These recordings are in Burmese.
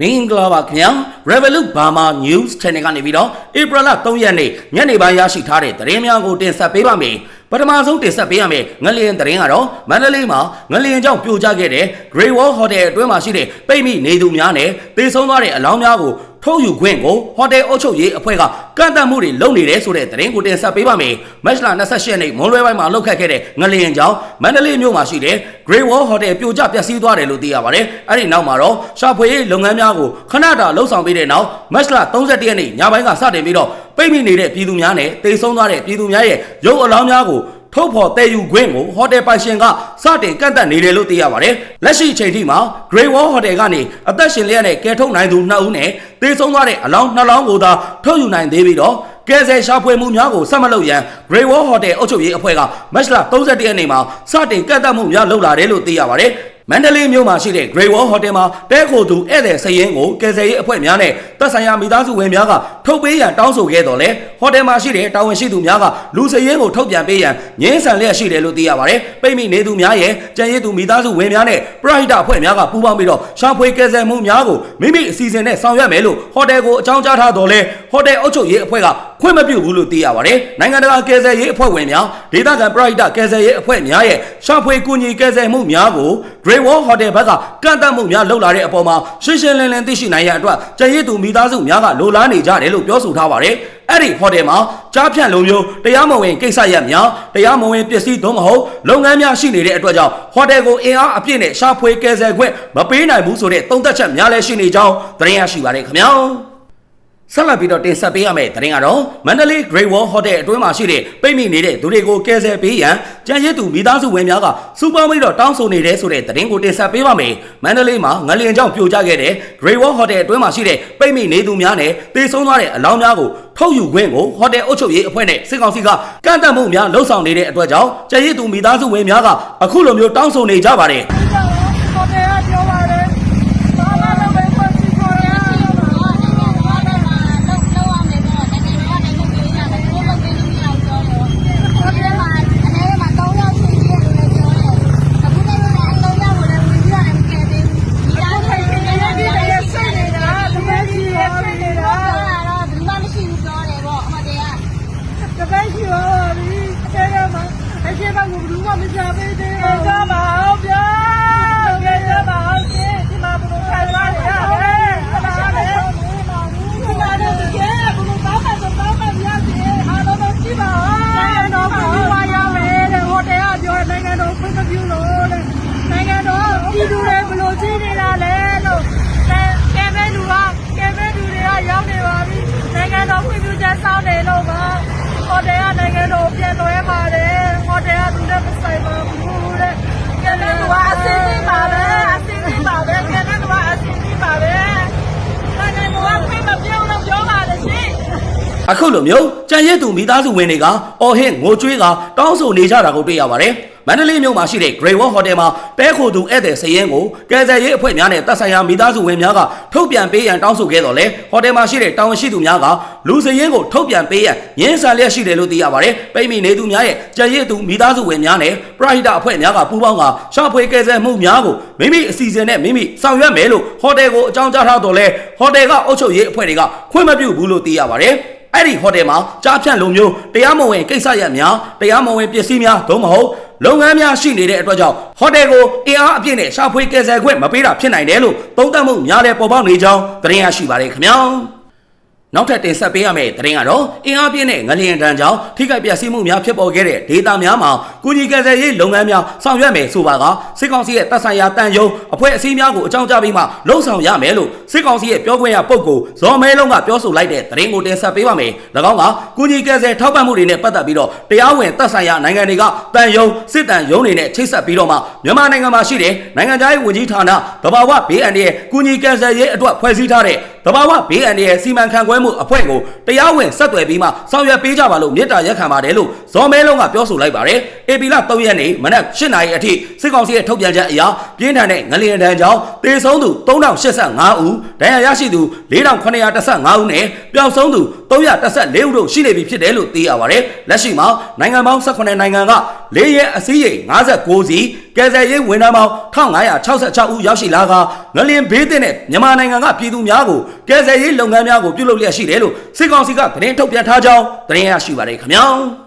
မင်္ဂလာပါခင်ဗျာ Revolut Burma News Channel ကနေပြီးတော့ဧပြီလ3ရက်နေ့ညနေပိုင်းရရှိထားတဲ့သတင်းများကိုတင်ဆက်ပေးပါမယ်ပထမဆုံးတင်ဆက်ပေးရမယ့်ငလျင်သတင်းကတော့မန္တလေးမှာငလျင်ကြောင့်ပြိုကျခဲ့တဲ့ Great Wall Hotel အတွင်းမှာရှိတဲ့ပိတ်မိနေသူများနဲ့တေဆုံးသွားတဲ့အလောင်းများကို ထုတ်ယူခွင့်ကိုဟိုတယ်အုပ်ချုပ်ရေးအဖွဲ့ကကန့်သတ်မှုတွေလုပ်နေတယ်ဆိုတဲ့သတင်းကိုတင်ဆက်ပေးပါမယ်။မတ်လ28ရက်နေ့မွန်လွဲပိုင်းမှာလှုပ်ခတ်ခဲ့တဲ့ငလျင်ကြောင့်မန္တလေးမြို့မှာရှိတဲ့ Great Wall Hotel ပြိုကျပျက်စီးသွားတယ်လို့သိရပါတယ်။အဲ့ဒီနောက်မှာတော့ရှာဖွေရေးလုပ်ငန်းများကိုခဏတာလှုပ်ဆောင်ပေးတဲ့နောက်မတ်လ31ရက်နေ့ညပိုင်းကစတင်ပြီးတော့ပိတ်မိနေတဲ့ပြည်သူများနဲ့တေဆုံးသွားတဲ့ပြည်သူများရဲ့ရုပ်အလောင်းများကို ထုတ်ဖော်တည်ယူခွင့်ကိုဟိုတယ်ပိုင်ရှင်ကစတင်ကန့်သတ်နေတယ်လို့သိရပါတယ်။လက်ရှိအချိန်ထိမှာ Great Wall Hotel ကနေအသက်ရှင်လျက်နဲ့ကယ်ထုတ်နိုင်သူ2ဦးနဲ့တေဆုံးသွားတဲ့အလောင်း2လောင်းကိုသာထုတ်ယူနိုင်သေးပြီးတော့ကဲဆယ်ရှာဖွေမှုများကိုဆက်မလုပ်ရန် Great Wall Hotel အုပ်ချုပ်ရေးအဖွဲ့ကမတ်လ31ရက်နေ့မှာစတင်ကန့်သတ်မှုများလုပ်လာတယ်လို့သိရပါတယ်။ မန္တလေးမြို့မှာရှိတဲ့ Great Wall Hotel မှာတဲခိုသူဧည့်သည်စရင်ကိုကယ်ဆယ်ရေးအဖွဲ့များနဲ့တပ်ဆိုင်ရာမိသားစုဝင်များကထုတ်ပေးရန်တောင်းဆိုခဲ့တော်လဲဟိုတယ်မှာရှိတဲ့တာဝန်ရှိသူများကလူစရင်ကိုထုတ်ပြန်ပေးရန်ငင်းဆန်လျက်ရှိတယ်လို့သိရပါတယ်။ပိတ်မိနေသူများရဲ့ကြံရည်သူမိသားစုဝင်များနဲ့ပရိုက်တာအဖွဲ့များကပူးပေါင်းပြီးတော့ရှာဖွေကယ်ဆယ်မှုများကိုမိမိအစီအစဉ်နဲ့ဆောင်ရွက်မယ်လို့ဟိုတယ်ကိုအကြောင်းကြားထားတော်လဲဟိုတယ်အုပ်ချုပ်ရေးအဖွဲ့ကခွင့်မပြုဘူးလို့သိရပါတယ်။နိုင်ငံတကာကယ်ဆယ်ရေးအဖွဲ့ဝင်များဒေသခံပရိုက်တာကယ်ဆယ်ရေးအဖွဲ့များရဲ့ရှာဖွေကူညီကယ်ဆယ်မှုများကို Great Wall Hotel ဘက်ကကန့်သတ်မှုများလုပ်လာတဲ့အပေါ်မှာရှင်းရှင်းလင်းလင်းသိရှိနိုင်ရန်အတွက်ကြံရည်သူမိသားစုများကလိုလားနေကြတယ်လို့ပြောဆိုထားပါတယ်။အဲ့ဒီဟိုတယ်မှာကြားဖြန့်လိုမျိုးတရားမဝင်ကိစ္စရပ်များတရားမဝင်ပစ္စည်းသုံးမဟုတ်လုပ်ငန်းများရှိနေတဲ့အတွက်ကြောင့်ဟိုတယ်ကိုအင်အားအပြည့်နဲ့ရှာဖွေကယ်ဆယ်ခွင့်မပေးနိုင်ဘူးဆိုတဲ့သုံးသက်ချက်များလည်းရှိနေကြောင်းသတင်းရရှိပါတယ်ခင်ဗျာ။ ဆက်လက်ပြီးတော့တင်ဆက်ပေးရမယ့်သတင်းကတော့မန္တလေး Great Wall Hotel အတွင်းမှာရှိတဲ့ပိတ်မိနေတဲ့သူတွေကိုကယ်ဆယ်ပေးရန်ကြံရည်သူမိသားစုဝင်များကစူပါမိတ်တော့တောင်းဆိုနေတဲ့ဆိုတဲ့သတင်းကိုတင်ဆက်ပေးပါမယ်။မန္တလေးမှာငလျင်ကြောင့်ပြိုကျခဲ့တဲ့ Great Wall Hotel အတွင်းမှာရှိတဲ့ပိတ်မိနေသူများနဲ့တေဆုံးသွားတဲ့အလောင်းများကိုထုတ်ယူခွင့်ကိုဟိုတယ်အုပ်ချုပ်ရေးအဖွဲ့နဲ့စစ်ကောင်စီကကန့်သတ်မှုများလှုံ့ဆော်နေတဲ့အတွက်ကြောင့်ကြံရည်သူမိသားစုဝင်များကအခုလိုမျိုးတောင်းဆိုနေကြပါတယ်။ ဟိုတယ်ကပြောပါတယ်ဘာမှလည်းမဖြစ်ချင်ခေါ်ရစိတ်နေတာတကယ်ကြီးရစိတ်နေတာတကယ်ကြီးရောဒီတဲရမှာ အရှိမကဘူးမှမကြပေးသေးဘူးကြပါအောင်ဗျာကြကြပါအောင်ရှင်ဒီမှာဘုရားခိုင်ပါလေရတယ်ဟာလေဒီမှာတော့ကြဲဘုရားကောင်းမှဆိုကောင်းမှရစီအားလုံးတော့ကြည့်ပါနိုင်ငံတော်ကဘာရမယ်တဲ့ဟိုတယ်ကပြောနိုင်ငံတော်ဖွင့်မပြုလို့တဲ့နိုင်ငံတော်ပြည်သူတွေဘယ်လိုကြည့်နေတာလဲလို့ကဲမဲလူကကဲမဲလူတွေကရောက်နေပါပြီနိုင်ငံတော်ဖွင့်ပြုချက်စောင်းနေလို့ပါဟိုတယ်ကနိုင်ငံတော်ပြန်သွဲပါတယ်ဟိုတယ်ကသူလည်းမဆိုင်ပါဘူးတဲ့ကဲမဲလူကအစင်းကြီးပါပဲအစင်းကြီးပါပဲကဲမဲလူကအစင်းကြီးပါပဲနိုင်ငံတော်ကဖွင့်မပြုလို့ပြောပါလေရှင် အခုလိုမျိုးကြံရည်သူမိသားစုဝင်တွေကအော်ဟစ်ငိုကြွေးကတောင်းဆိုနေကြတာကိုတွေ့ရပါတယ်။မန္တလေးမြို့မှာရှိတဲ့ Great Wall Hotel မှာတဲခိုသူဧည့်သည်စရင်ကိုကယ်ဆယ်ရေးအဖွဲ့များနဲ့တပ်ဆိုင်ရာမိသားစုဝင်များကထုတ်ပြန်ပေးရန်တောင်းဆိုခဲ့တော့လေဟိုတယ်မှာရှိတဲ့တာဝန်ရှိသူများကလူစရင်ကိုထုတ်ပြန်ပေးရန်ရင်းဆန်လျက်ရှိတယ်လို့သိရပါတယ်။ပိတ်မိနေသူများရဲ့ကြံရည်သူမိသားစုဝင်များနဲ့ပရိုက်တာအဖွဲ့များကပူးပေါင်းကရှာဖွေကယ်ဆယ်မှုများကိုမိမိအစီအစဉ်နဲ့မိမိဆောင်ရွက်မယ်လို့ဟိုတယ်ကိုအကြောင်းကြားထားတော့လေဟိုတယ်ကအုပ်ချုပ်ရေးအဖွဲ့တွေကခွင့်မပြုဘူးလို့သိရပါတယ်။ အဲ့ဒီဟိုတယ်မှာကြားဖြန့်လိုမျိုးတရားမဝင်ကိစ္စရပ်များတရားမဝင်ပစ္စည်းများသို့မဟုတ်လုပ်ငန်းများရှိနေတဲ့အတွက်ကြောင့်ဟိုတယ်ကိုအင်အားအပြည့်နဲ့ရှာဖွေကယ်ဆယ်ခွင့်မပေးတာဖြစ်နိုင်တယ်လို့သုံးသပ်မှုများလည်းပေါ်ပေါက်နေကြောင်းသတင်းရရှိပါတယ်ခင်ဗျာ နောက်ထပ်တင်ဆက်ပေးရမယ့်သတင်းကတော့အင်အားပြည့်နဲ့ငလျင်တန်းကြောင့်ထိခိုက်ပျက်စီးမှုများဖြစ်ပေါ်ခဲ့တဲ့ဒေသများမှာကုညီကယ်ဆယ်ရေးလုပ်ငန်းများဆောင်ရွက်မယ်ဆိုပါကစစ်ကောင်စီရဲ့တပ်ဆိုင်ရာတန်ယုံအဖွဲ့အစည်းများကိုအကြောင်းကြားပြီးမှလှုံ့ဆော်ရမယ်လို့စစ်ကောင်စီရဲ့ပြောခွင့်ရပုဂ္ဂိုလ်ဇော်မဲလုံးကပြောဆိုလိုက်တဲ့သတင်းကိုတင်ဆက်ပေးပါမယ်။၎င်းကကုညီကယ်ဆယ်ထောက်ပံ့မှုတွေနဲ့ပတ်သက်ပြီးတော့တရားဝင်တပ်ဆိုင်ရာနိုင်ငံတွေကတန်ယုံစစ်တန်ယုံတွေနဲ့ချိတ်ဆက်ပြီးတော့မှမြန်မာနိုင်ငံမှာရှိတဲ့နိုင်ငံခြားရေးဝန်ကြီးဌာနတဘာဝဘေးအန္တရာယ်ကုညီကယ်ဆယ်ရေးအတွက်ဖွဲ့စည်းထားတဲ့ တဘာဝဘေးအန္တရာယ်စီမံခန့်ခွဲမှုအဖွဲ့ကိုတရားဝင်ဆက်သွယ်ပြီးမှဆောင်ရွက်ပေးကြပါလို့မြစ်တာရက်ခံပါတယ်လို့ဇော်မဲလုံးကပြောဆိုလိုက်ပါတယ်။ AP လ3ရက်နေ့မနက်8နာရီအထိစစ်ကောင်စီရဲ့ထုတ်ပြန်ချက်အရပြင်းထန်တဲ့ငလျင်တန်းကြောင့်တေဆုံးသူ3085ဦးဒဏ်ရာရရှိသူ4915ဦးနဲ့ပျောက်ဆုံးသူ314ဦးတို့ရှိနေပြီဖြစ်တယ်လို့သိရပါတယ်။လက်ရှိမှာနိုင်ငံပေါင်း18နိုင်ငံက၄ရက်အစည်းအဝေး59စီ ကယ်ဆယ်ရေးဝန်ထမ်းပေါင်း1566ဦးရောက်ရှိလာကငလျင်ဘေးသင့်တဲ့မြန်မာနိုင်ငံကပြည်သူများကိုကယ်ဆယ်ရေးလုပ်ငန်းများကိုပြုလုပ်လျက်ရှိတယ်လို့စစ်ကောင်စီကသတင်းထုတ်ပြန်ထားကြောင်းသတင်းရရှိပါတယ်ခင်ဗျာ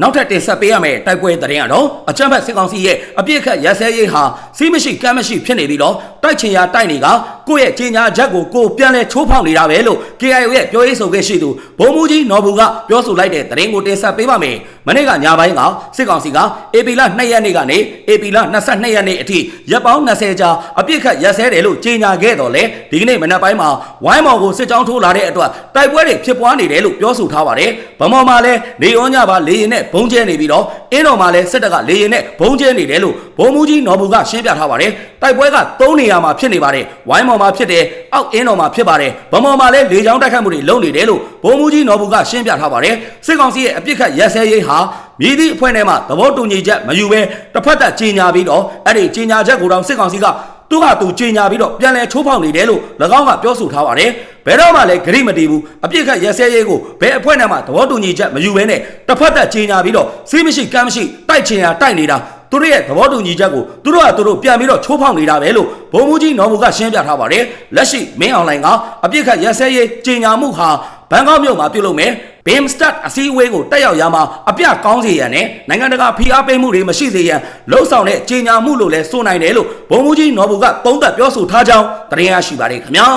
နောက်ထပ်တင်ဆက်ပေးရမယ့်တိုက်ပွဲသတင်းကတော့အကြမ်းဖက်စစ်ကောင်စီရဲ့အပြစ်ခတ်ရက်စဲရေးဟာစီးမရှိကမ်းမရှိဖြစ်နေပြီးတော့တိုက်ချင်ရာတိုက်နေကကိုယ့်ရဲ့ကြီးညာချက်ကိုကိုယ်ပြန်လဲချိုးဖောက်နေတာပဲလို့ KIO ရဲ့ပြောရေးဆိုခဲ့ရှိသူဗိုလ်မှူးကြီးနော်ဘူကပြောဆိုလိုက်တဲ့သတင်းကိုတင်ဆက်ပေးပါမယ်။မနေ့ကညပိုင်းကစစ်ကောင်စီက AP လ2ရက်နေ့ကနေ AP လ22ရက်နေ့အထိရက်ပေါင်း20ကြာအပြစ်ခတ်ရက်စဲတယ်လို့ကြေညာခဲ့တော့လေဒီကနေ့မနက်ပိုင်းမှာဝိုင်းမော်ကိုစစ်ကြောင်းထိုးလာတဲ့အတွက်တိုက်ပွဲတွေဖြစ်ပွားနေတယ်လို့ပြောဆိုထားပါတယ်။ဗမော်မှာလည်းနေရောညပါလေရင်နဲ့ဘုံကျဲနေပြီးတော့အင်းတော်မှာလည်းစစ်တပ်ကလေရင်နဲ့ဘုံကျဲနေတယ်လို့ဗိုလ်မှူးကြီးနော်ဘူကရှင်းပြထားပါတယ်။တိုက်ပွဲက3နေရာမှာဖြစ်နေပါတယ်။ဝိုင်းမော်မှာဖြစ်တယ်။အောက်အင်းတော်မှာဖြစ်ပါတယ်။ဗမော်မှာလည်းလေကြောင်းတိုက်ခတ်မှုတွေလုပ်နေတယ်လို့ဗိုလ်မှူးကြီးနော်ဘူကရှင်းပြထားပါတယ်။စစ်ကောင်စီရဲ့အပြစ်ခတ်ရက်စဲရေးဟာမြည်သည့်အဖွဲ့နဲ့မှသဘောတူညီချက်မယူဘဲတစ်ဖက်သက်ကြီးညာပြီးတော့အဲ့ဒီကြီးညာချက်ကိုတော့စစ်ကောင်စီက သူကသူကြီးညာပြီးတော့ပြန်လဲချိုးဖောက်နေတယ်လို့၎င်းကပြောဆိုထားပါတယ်။ဘယ်တော့မှလည်းဂရိမတီးဘူးအပြစ်ခတ်ရက်စဲရေးကိုဘယ်အဖွဲ့နဲ့မှသဘောတူညီချက်မယူဘဲနဲ့တစ်ဖက်သက်ကြီးညာပြီးတော့စီးမရှိကမ်းမရှိတိုက်ချင်ရတိုက်နေတာသူတို့ရဲ့သဘောတူညီချက်ကိုသူတို့ကသူတို့ပြန်ပြီးတော့ချိုးဖောက်နေတာပဲလို့ဗိုလ်မှူးကြီးနော်ဘူကရှင်းပြထားပါတယ်လက်ရှိမင်းအွန်လိုင်းကအပြစ်ခတ်ရက်စဲရေးကြီးညာမှုဟာဘန်ကောက်မြို့မှာပြုလုပ်မယ် ဘင်စတက်အစည်းအဝေးကိုတက်ရောက်ရမှာအပြကောင်းစေရန်နဲ့နိုင်ငံတကာဖိအားပေးမှုတွေမရှိစေရန်လှုံ့ဆော်တဲ့ကြေညာမှုလို့လဲဆိုနိုင်တယ်လို့ဗိုလ်မှူးကြီးနော်ဘူကသုံးသပ်ပြောဆိုထားကြောင်းသတင်းရရှိပါတယ်ခင်ဗျာ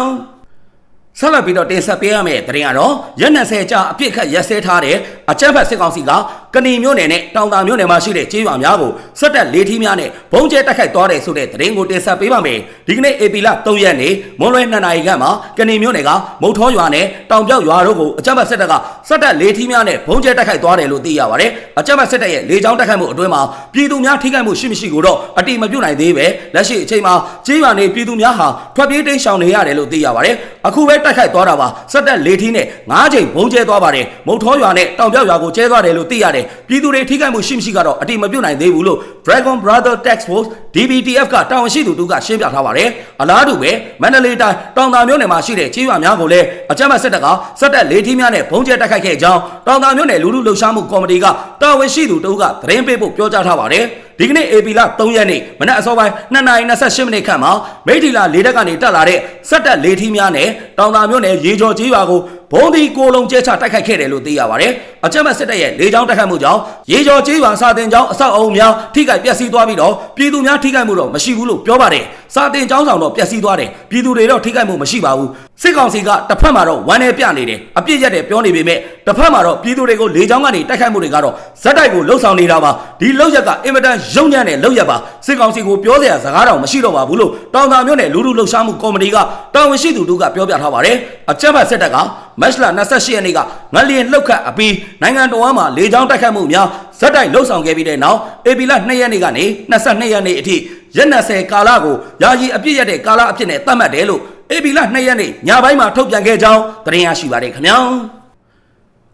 ဆက်လက်ပြီးတော့တင်ဆက်ပေးရမယ့်သတင်းကတော့ရက်20ကြာအပြစ်ခတ်ရက်စဲထားတဲ့အကြမ်းဖက်စစ်ကောင်စီက ကဏီမြို့နယ်နဲ့တောင်တာမြို့နယ်မှာရှိတဲ့ကျေးရွာများကိုစက်တက်လေးထီးများနဲ့ဘုံကျဲတိုက်ခိုက်သွားတယ်ဆိုတဲ့သတင်းကိုတင်ဆက်ပေးပါမယ်ဒီကနေ့ AP လ3ရက်နေ့မွန်လွဲ2နာရီခန့်မှာကဏီမြို့နယ်ကမုတ်ထောရွာနဲ့တောင်ပြောက်ရွာတို့ကိုအကြမ်းဖက်စစ်တပ်ကစက်တက်လေးထီးများနဲ့ဘုံကျဲတိုက်ခိုက်သွားတယ်လို့သိရပါတယ်အကြမ်းဖက်စစ်တပ်ရဲ့လေကြောင်းတိုက်ခိုက်မှုအတွင်းမှာပြည်သူများထိခိုက်မှုရှိမရှိကိုတော့အတိမပြုတ်နိုင်သေးပဲလက်ရှိအချိန်မှာကျေးရွာနေပြည်သူများဟာထွက်ပြေးတိမ်းရှောင်နေရတယ်လို့သိရပါတယ်အခုပဲတိုက်ခိုက်သွားတာပါစက်တက်လေးထီးနဲ့၅ချိန်ဘုံကျဲသွားပါတယ်မုတ်ထောရွာနဲ့တောင်ပြောက်ရွာကိုကျဲသွားတယ်လို့သိရတယ်ပြည်သူတွေထိခိုက်မှုရှိမရှိကတော့အတိမပြုတ်နိုင်သေးဘူးလို့ Dragon Brother Tax Force DBTF ကတာဝန်ရှိသူတို့ကရှင်းပြထားပါတယ်အလားတူပဲမန္တလေးတိုင်းတောင်သာမြို့နယ်မှာရှိတဲ့ကျေးရွာများကိုလည်းအကြမ်းဖက်စစ်တပ်ကစက်တက်လေးထီးများနဲ့ဘုံကျဲတိုက်ခိုက်ခဲ့ကြောင်းတောင်သာမြို့နယ်လူလူလှုပ်ရှားမှုကော်မတီကတာဝန်ရှိသူတို့ကသတင်းပေးဖို့ပြောကြားထားပါတယ်ဒီကနေ့ AP လ3ရက်နေ့မနက်အစောပိုင်း2:28မိနစ်ခန့်မှာမိထီလာလေးတက်ကနေတက်လာတဲ့စက်တက်လေးထီးများနဲ့တောင်သာမြို့နယ်ရေကျော်ကျေးရွာကို ဘုံဒီကိုလုံးကျဲချတိုက်ခိုက်ခဲ့တယ်လို့သိရပါတယ်။အကြမ်းဖက်စစ်တပ်ရဲ့လေကြောင်းတိုက်ခိုက်မှုကြောင့်ရေကျော်ကျေးရွာစာတင်ကျောင်းအဆောက်အအုံများထိခိုက်ပျက်စီးသွားပြီးတော့ပြည်သူများထိခိုက်မှုတော့မရှိဘူးလို့ပြောပါတယ်။စာတင်ကျောင်းဆောင်တော့ပျက်စီးသွားတယ်။ပြည်သူတွေတော့ထိခိုက်မှုမရှိပါဘူး။စစ်ကောင်စီကတစ်ဖက်မှာတော့ဝမ်းနေပြနေတယ်။အပြစ်ရက်တယ်ပြောနေပေမဲ့တစ်ဖက်မှာတော့ပြည်သူတွေကိုလေကြောင်းကနေတိုက်ခိုက်မှုတွေကတော့ဇက်တိုက်ကိုလှုပ်ဆောင်နေတာပါ။ဒီလှုပ်ရက်ကအင်မတန်ရုံညံ့တဲ့လှုပ်ရက်ပါ။စစ်ကောင်စီကိုပြောစရာစကားတော့မရှိတော့ပါဘူးလို့တောင်တာမြို့နယ်လူလူလှုပ်ရှားမှုကော်မတီကတာဝန်ရှိသူတို့ကပြောပြထားပါတယ်။အကြမ်းဖက်စစ်တပ်ကမတ်လ28ရက်နေ့ကငလျင်လှုပ်ခတ်အပြီးနိုင်ငံတော်ဝန်မှာလေကြောင်းတိုက်ခတ်မှုများဇက်တိုက်လှုပ်ဆောင်ခဲ့ပြီးတဲ့နောက်ဧပြီလ2ရက်နေ့ကနေ22ရက်နေ့အထိရက်20ကာလကိုယာယီအပြည့်ရတဲ့ကာလအဖြစ်နဲ့သတ်မှတ်တယ်လို့ ဧပြီလ2ရက်နေ့ညပိုင်းမှာထုတ်ပြန်ခဲ့ကြောင်းသတင်းရရှိပါတယ်ခင်ဗျာ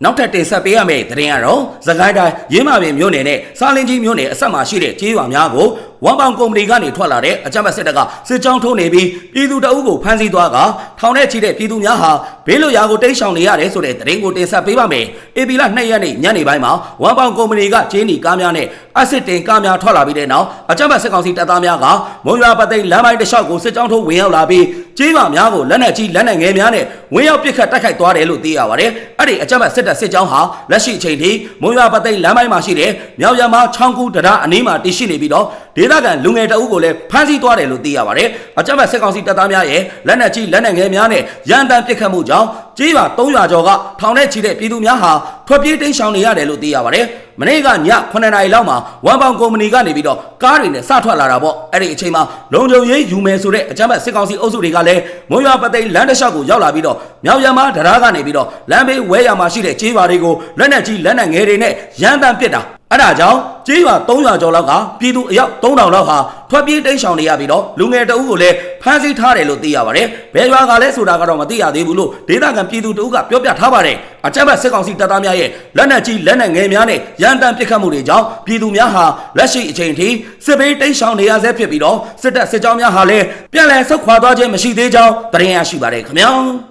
နောက်ထပ်တင်ဆက်ပေးရမယ့်သတင်းကတော့သခိုင်းတိုင်းရင်းမာပင်မြို့နယ်နဲ့စားလင်းကြီးမြို့နယ်အဆက်မှာရှိတဲ့ကျေးရွာများကို ဝမ်ပောင်ကုမ္ပဏီကနေထွက်လာတဲ့အကြမ်းဖက်စစ်တပ်ကစစ်ကြောင်းထိုးနေပြီးပြည်သူတအုပ်ကိုဖမ်းဆီးသွားကထောင်ထဲချီတဲ့ပြည်သူများဟာဘေးလွတ်ရာကိုတိမ်းရှောင်နေရတယ်ဆိုတဲ့သတင်းကိုတင်ဆက်ပေးပါမယ်။ AP လ2ရက်နေ့ညနေပိုင်းမှာဝမ်ပောင်ကုမ္ပဏီကဂျင်းနီကားများနဲ့အက်စစ်တင်ကားများထွက်လာပြီးတဲ့နောက်အကြမ်းဖက်စစ်ကောင်စီတပ်သားများကမုံရွာပသိမ်လမ်းပိုင်းတစ်လျှောက်ကိုစစ်ကြောင်းထိုးဝင်ရောက်လာပြီးကျေးရွာများကိုလက်နက်ကြီးလက်နက်ငယ်များနဲ့ဝင်ရောက်ပစ်ခတ်တိုက်ခိုက်သွားတယ်လို့သိရပါတယ်။အဲ့ဒီအကြမ်းဖက်စစ်တပ်စစ်ကြောင်းဟာလက်ရှိအချိန်ထိမုံရွာပသိမ်လမ်းပိုင်းမှာရှိတဲ့မြောက်ရမချောင်းကူတရားအနီးမှာတည်ရှိနေပြီးတော့ဒေသခံလူငယ်တအုပ်ကိုလည်းဖမ်းဆီးသွားတယ်လို့သိရပါတယ်။အကြမ်းဖက်စစ်ကောင်စီတပ်သားများရဲ့လက်နက်ကြီးလက်နက်ငယ်များနဲ့ရန်တမ်းပစ်ခတ်မှုကြောင့်ကြေးရွာ300ကျော်ကထောင်ထဲချီတဲ့ပြည်သူများဟာထွက်ပြေးတိမ်းရှောင်နေရတယ်လို့သိရပါတယ်။မနေ့ကည9နာရီလောက်မှာဝမ်ပောင်ကုမ္ပဏီကနေပြီးတော့ကားတွေနဲ့စထွက်လာတာပေါ့။အဲ့ဒီအချိန်မှာလုံခြုံရေးယူမယ်ဆိုတဲ့အကြမ်းဖက်စစ်ကောင်စီအုပ်စုတွေကလည်းမွန်ရွာပသိမ်လမ်းတစ်လျှောက်ကိုရောက်လာပြီးတော့မြောက်ရမတရားကနေပြီးတော့လမ်းဘေးဝဲရမှာရှိတဲ့ကြေးရွာတွေကိုလက်နက်ကြီးလက်နက်ငယ်တွေနဲ့ရန်တမ်းပစ်တာ အဲ့ဒါကြောင့်ကြေးရွာ300ကျော်လောက်ကပြည်သူအယောက်3000လောက်ဟာထွက်ပြေးတိမ်းရှောင်နေရပြီးတော့လူငယ်တအုပ်ကိုလည်းဖမ်းဆီးထားတယ်လို့သိရပါတယ်။ဘယ်ရွာကလဲဆိုတာကတော့မသိရသေးဘူးလို့ဒေသခံပြည်သူတအုပ်ကပြောပြထားပါတယ်။အကြမ်းဖက်စစ်ကောင်စီတပ်သားများရဲ့လက်နက်ကြီးလက်နက်ငယ်များနဲ့ရန်တမ်းပစ်ခတ်မှုတွေကြောင့်ပြည်သူများဟာလက်ရှိအချိန်ထိစစ်ဘေးတိမ်းရှောင်နေရဆဲဖြစ်ပြီးတော့စစ်တပ်စစ်ကြောင်းများဟာလည်းပြန်လည်ဆုတ်ခွာသွားခြင်းမရှိသေးကြောင်းသတင်းရရှိပါတယ်ခင်ဗျာ။